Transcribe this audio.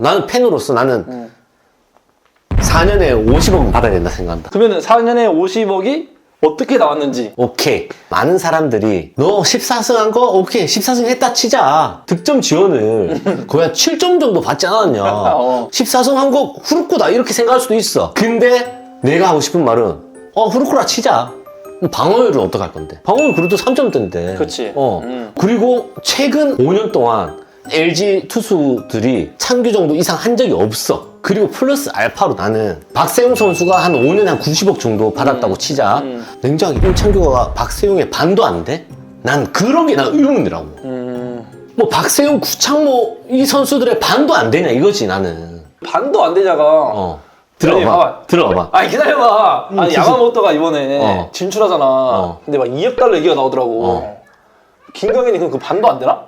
나는 팬으로서 나는 음. 4년에 50억 받아야 된다 생각한다. 그러면 4년에 50억이 어떻게 나왔는지 오케이. 많은 사람들이 너 14승 한 거? 오케이. 14승 했다 치자. 득점 지원을 거의 한 7점 정도 받지 않았냐. 어. 14승 한 거 후루꾸다 이렇게 생각할 수도 있어. 근데 내가 하고 싶은 말은 어 후루꾸라 치자. 방어율은 어떡할 건데? 방어율 그래도 3점대인데. 그치. 어. 음. 그리고 최근 5년 동안 LG 투수들이 창규 정도 이상 한 적이 없어. 그리고 플러스 알파로 나는 박세용 선수가 한 5년에 한 90억 정도 받았다고 치자. 음. 냉정하게 임창규가 박세용의 반도 안 돼? 난 그런 게난 의문이라고. 음, 뭐 박세용, 구창모 이 선수들의 반도 안 되냐 이거지 나는. 반도 안 되자가 어. 들어봐. 아니, 봐봐. 들어봐. 아니 기다려봐 아니 진짜. 야마모토가 이번에 어. 진출하잖아 어. 근데 막 2억 달러 얘기가 나오더라고 어. 김강현이 그럼 그 반도 안 되나?